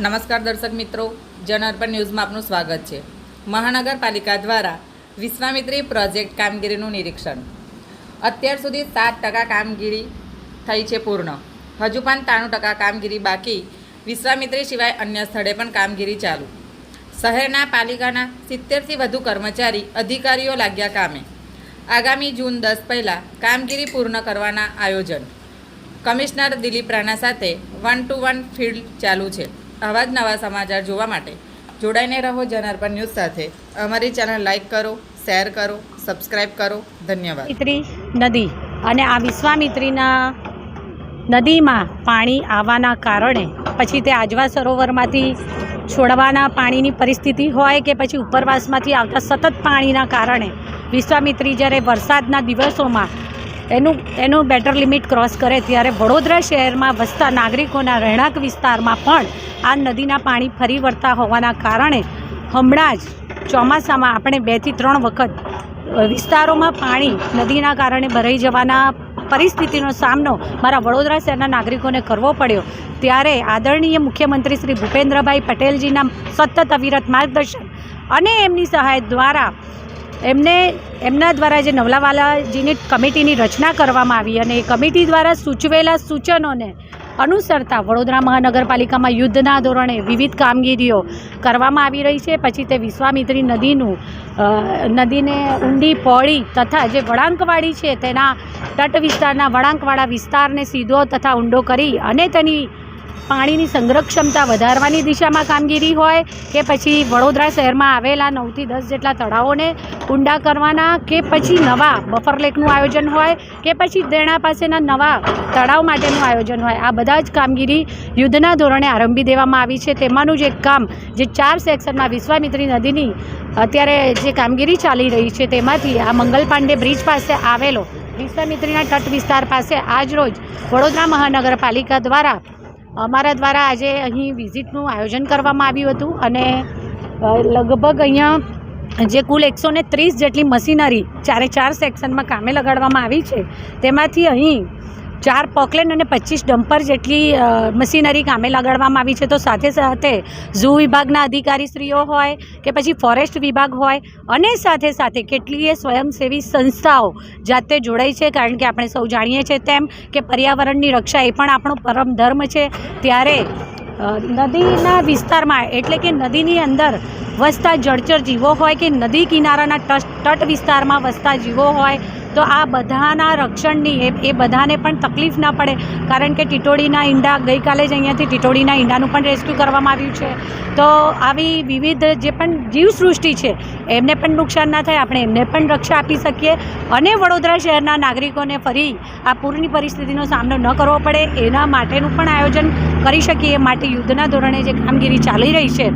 નમસ્કાર દર્શક મિત્રો જનઅર્પણ ન્યૂઝમાં આપનું સ્વાગત છે. મહાનગરપાલિકા દ્વારા વિશ્વામિત્રી પ્રોજેક્ટ કામગીરીનું નિરીક્ષણ. અત્યાર સુધી સાત ટકા કામગીરી થઈ છે પૂર્ણ. હજુ પણ ત્રાણું ટકા કામગીરી બાકી. વિશ્વામિત્રી સિવાય અન્ય સ્થળે પણ કામગીરી ચાલુ. શહેરના પાલિકાના સિત્તેરથી વધુ કર્મચારી અધિકારીઓ લાગ્યા કામે. આગામી જૂન દસ પહેલાં કામગીરી પૂર્ણ કરવાના આયોજન. કમિશનર દિલીપ રાણા સાથે વન ટુ વન ફિલ્ડ ચાલુ છે. આવા જ નવા સમાચાર જોવા માટે જોડાઈને રહો જનાર્પણ ન્યૂઝ સાથે. અમારી ચેનલ લાઈક કરો, શેર કરો સબસ્ક્રાઈબ કરો. ધન્યવાદ. મિત્રી નદી અને આ વિશ્વામિત્રીના નદીમાં પાણી આવવાના કારણે પછી તે આજવા સરોવરમાંથી છોડવાના પાણીની પરિસ્થિતિ હોય કે પછી ઉપરવાસમાંથી આવતા સતત પાણીના કારણે વિશ્વામિત્રી જ્યારે વરસાદના દિવસોમાં એનું એનું બેટર લિમિટ ક્રોસ કરે ત્યારે વડોદરા શહેરમાં વસતા નાગરિકોના રહેણાંક વિસ્તારમાં પણ આ નદીના પાણી ફરી વળતા હોવાના કારણે હમણાં જ ચોમાસામાં આપણે બેથી ત્રણ વખત વિસ્તારોમાં પાણી નદીના કારણે ભરાઈ જવાના પરિસ્થિતિનો સામનો મારા વડોદરા શહેરના નાગરિકોને કરવો પડ્યો. ત્યારે આદરણીય મુખ્યમંત્રી શ્રી ભૂપેન્દ્રભાઈ પટેલજીના સતત અવિરત માર્ગદર્શન અને એમની સહાય દ્વારા એમને એમના દ્વારા જે નવલાવાલાજીની કમિટીની રચના કરવામાં આવી અને એ કમિટી દ્વારા સૂચવેલા સૂચનોને અનુસરતા વડોદરા મહાનગરપાલિકામાં યુદ્ધના ધોરણે વિવિધ કામગીરીઓ કરવામાં આવી રહી છે. પછી તે વિશ્વામિત્રી નદીનું નદીને ઊંડી પહોળી તથા જે વળાંકવાળી છે તેના તટ વિસ્તારના વળાંકવાળા વિસ્તારને સીધો તથા ઊંડો કરી અને તેની પાણીની સંગ્રહ ક્ષમતા વધારવાની દિશામાં કામગીરી હોય કે પછી વડોદરા શહેરમાં આવેલા નવથી દસ જેટલા તળાવોને ઊંડા કરવાના કે પછી નવા બફર લેકનું આયોજન હોય કે પછી દેણા પાસેના નવા તળાવ માટેનું આયોજન હોય, આ બધા જ કામગીરી યુદ્ધના ધોરણે આરંભી દેવામાં આવી છે. તેમાંનું જે કામ જે ચાર સેક્શનમાં વિશ્વામિત્રી નદીની અત્યારે જે કામગીરી ચાલી રહી છે તેમાંથી આ મંગલ પાંડે બ્રિજ પાસે આવેલો વિશ્વામિત્રીના તટ વિસ્તાર પાસે આજરોજ વડોદરા મહાનગરપાલિકા દ્વારા અમારા દ્વારા આજે અહીં વિઝિટનું આયોજન કરવામાં આવ્યું હતું અને લગભગ અહીંયા જે કુલ એકસો ને ત્રીસ જેટલી મશીનરી ચારે ચાર સેક્શનમાં કામે લગાડવામાં આવી છે, તેમાંથી અહીં ચાર પોકલેન અને પચીસ ડમ્પર જેટલી મશીનરી કામે લગાડવામાં આવી છે. તો સાથે સાથે ઝૂ વિભાગના અધિકારીશ્રીઓ હોય કે પછી ફોરેસ્ટ વિભાગ હોય અને સાથે સાથે કેટલીય સ્વયંસેવી સંસ્થાઓ જાતે જોડાઈ છે. કારણ કે આપણે સૌ જાણીએ છીએ તેમ કે પર્યાવરણની રક્ષા એ પણ આપણો પરમ ધર્મ છે. ત્યારે નદીના વિસ્તારમાં એટલે કે નદીની અંદર વસતા જળચર જીવો હોય કે નદી કિનારાના તટ તટ વિસ્તારમાં વસતા જીવો હોય તો આ બધાના રક્ષણની એ એ બધાને પણ તકલીફ ના પડે. કારણ કે ટીટોડીના ઈંડા ગઈકાલે જ અહીંયાથી ટીટોડીના ઈંડાનું પણ રેસ્ક્યુ કરવામાં આવ્યું છે. તો આવી વિવિધ જે પણ જીવસૃષ્ટિ છે, એમને પણ નુકસાન ના થાય, આપણે એમને પણ રક્ષા આપી શકીએ અને વડોદરા શહેરના નાગરિકોને ફરી આ પૂરની પરિસ્થિતિનો સામનો ન કરવો પડે, એના માટેનું પણ આયોજન કરી શકીએ. માટે યુદ્ધના ધોરણે જે કામગીરી ચાલી રહી છે,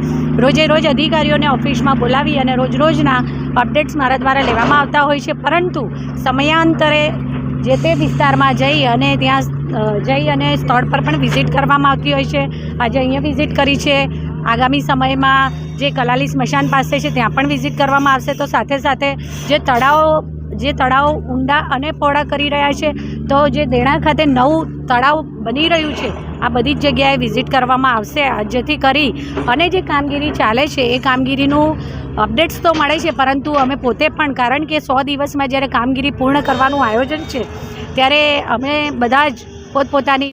રોજે રોજ અધિકારીઓને ઓફિસમાં બોલાવી અને રોજ રોજના અપડેટ્સ મારા દ્વારા લેવામાં આવતા હોય છે, પરંતુ સમયાંતરે જે તે વિસ્તારમાં જઈ અને ત્યાં જઈ અને સ્થળ પર પણ વિઝિટ કરવામાં આવતી હોય છે. આજે અહીંયા વિઝિટ કરી છે. આગામી સમયમાં જે કલાલી સ્મશાન પાસે છે, ત્યાં પણ વિઝિટ કરવામાં આવશે. તો સાથે સાથે જે તળાવો જે તળાવ ઊંડા અને પહોળા કરી રહ્યા છે, તો જે દેણા ખાતે નવું તળાવ બની રહ્યું છે, આ બધી જ જગ્યાએ વિઝિટ કરવામાં આવશે. જેથી કરી અને જે કામગીરી ચાલે છે, એ કામગીરીનું અપડેટ્સ તો મળે છે, પરંતુ અમે પોતે પણ, કારણ કે સો દિવસમાં જ્યારે કામગીરી પૂર્ણ કરવાનું આયોજન છે, ત્યારે અમે બધા જ પોતપોતાની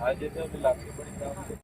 આજે તો લાગશે પડી